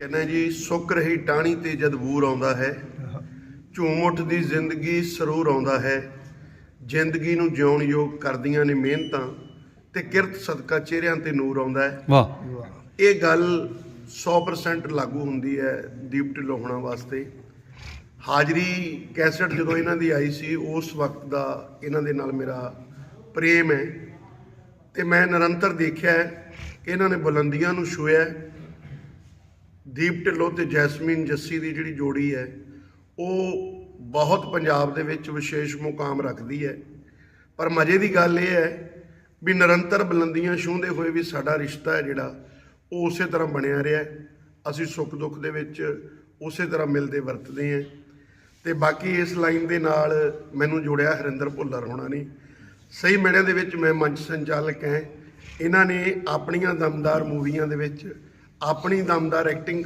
ਕਹਿੰਦਾ ਜੀ ਸੁੱਕ ਰਹੀ ਟਾਹਣੀ ਤੇ ਜਦ ਬੂਰ ਆਉਂਦਾ ਹੈ ਝੂਮ ਉੱਠਦੀ ਜ਼ਿੰਦਗੀ ਸਰੂਰ ਆਉਂਦਾ ਹੈ। ਜ਼ਿੰਦਗੀ ਨੂੰ ਜਿਉਣ ਯੋਗ ਕਰਦੀਆਂ ਨੇ ਮਿਹਨਤਾਂ ਤੇ ਕਿਰਤ ਸਦਕਾ ਚਿਹਰਿਆਂ ਤੇ ਨੂਰ ਆਉਂਦਾ ਹੈ। ਵਾਹ। ਇਹ ਗੱਲ 100% ਲਾਗੂ ਹੁੰਦੀ ਹੈ ਦੀਪ ਢਿੱਲੋਂ ਹੋਣਾ ਵਾਸਤੇ। ਹਾਜ਼ਰੀ ਕੈਸਟ ਜਦੋਂ ਇਹਨਾਂ ਦੀ ਆਈ ਸੀ ਉਸ ਵਕਤ ਦਾ ਇਹਨਾਂ ਦੇ ਨਾਲ ਮੇਰਾ ਪ੍ਰੇਮ ਹੈ। ਤੇ ਮੈਂ ਨਿਰੰਤਰ ਦੇਖਿਆ ਇਹਨਾਂ ਨੇ ਬੁਲੰਦੀਆਂ ਨੂੰ ਛੂਇਆ। ਦੀਪ ਢਿੱਲੋਂ ਤੇ ਜੈਸਮੀਨ ਜੱਸੀ ਦੀ ਜਿਹੜੀ ਜੋੜੀ ਹੈ, ਉਹ ਬਹੁਤ ਪੰਜਾਬ ਦੇ ਵਿੱਚ ਵਿਸ਼ੇਸ਼ ਮੁਕਾਮ ਰੱਖਦੀ ਹੈ। ਪਰ ਮਜ਼ੇ ਦੀ ਗੱਲ ਇਹ ਹੈ ਵੀ ਨਿਰੰਤਰ ਬੁਲੰਦੀਆਂ ਛੂਹਦੇ ਹੋਏ ਵੀ ਸਾਡਾ ਰਿਸ਼ਤਾ ਹੈ ਜਿਹੜਾ, ਉਹ ਉਸੇ ਤਰ੍ਹਾਂ ਬਣਿਆ ਰਿਹਾ ਅਸੀਂ ਸੁੱਖ ਦੁੱਖ ਦੇ ਵਿੱਚ ਉਸੇ ਤਰ੍ਹਾਂ ਮਿਲਦੇ ਵਰਤਦੇ ਹਾਂ। ਤੇ ਬਾਕੀ ਇਸ ਲਾਈਨ ਦੇ ਨਾਲ ਮੈਨੂੰ ਜੋੜਿਆ ਹਰਿੰਦਰ ਭੁੱਲਰ ਹੋਣਾ ਨੇ। ਸਹੀ ਮੈਣਿਆਂ ਦੇ ਵਿੱਚ ਮੈਂ ਮੰਚ ਸੰਚਾਲਕ ਹਾਂ। ਇਹਨਾਂ ਨੇ ਆਪਣੀਆਂ ਦਮਦਾਰ ਮੂਵੀਆਂ ਦੇ ਵਿੱਚ ਆਪਣੀ ਦਮਦਾਰ ਐਕਟਿੰਗ